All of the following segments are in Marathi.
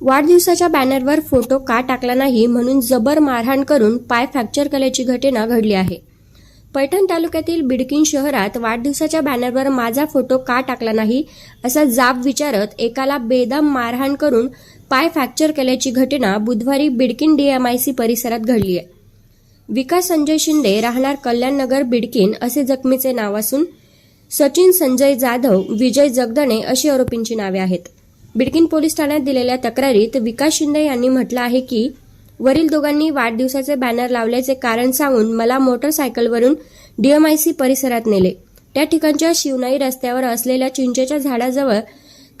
वाढदिवसाच्या बॅनरवर फोटो का टाकला नाही म्हणून जबर मारहाण करून पाय फ्रॅक्चर केल्याची घटना घडली आहे. पैठण तालुक्यातील बिडकिन शहरात वाढदिवसाच्या बॅनरवर माझा फोटो का टाकला नाही असा जाब विचारत एकाला बेदम मारहाण करून पाय फ्रॅक्चर केल्याची घटना बुधवारी बिडकिन डीएमआयसी परिसरात घडली आहे. विकास संजय शिंदे राहणार कल्याणनगर बिडकिन असे जखमीचे नाव असून सचिन संजय जाधव विजय जगदणे अशी आरोपींची नावे आहेत. बिडकीन पोलीस ठाण्यात दिलेल्या तक्रारीत विकास शिंदे यांनी म्हटलं आहे की वरील दोघांनी वाढदिवसाचे बॅनर लावल्याचे कारण सांगून मला मोटरसायकलवरून डीएमआयसी परिसरात नेले. त्या ठिकाणच्या शिवनाई रस्त्यावर असलेल्या चिंचेच्या झाडाजवळ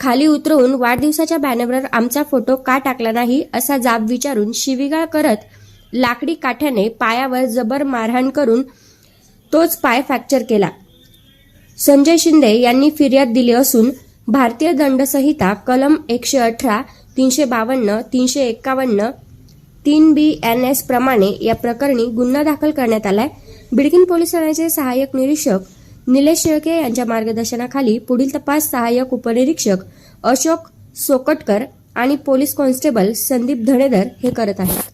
खाली उतरवून वाढदिवसाच्या बॅनरवर आमचा फोटो का टाकला नाही असा जाब विचारून शिवीगाळ करत लाकडी काठ्याने पायावर जबर मारहाण करून तोच पाय फ्रॅक्चर केला. संजय शिंदे यांनी फिर्याद दिली असून भारतीय दंडसंहिता कलम एकशे अठरा तीनशे बावन्न तीनशे एक्कावन्न तीन बी एन एस प्रमाणे या प्रकरणी गुन्हा दाखल करण्यात आलाय. बिडकिन पोलीस ठाण्याचे सहाय्यक निरीक्षक निलेश शेळके यांच्या मार्गदर्शनाखाली पुढील तपास सहाय्यक उपनिरीक्षक अशोक सोकटकर आणि पोलीस कॉन्स्टेबल संदीप धणेदर हे करत आहेत.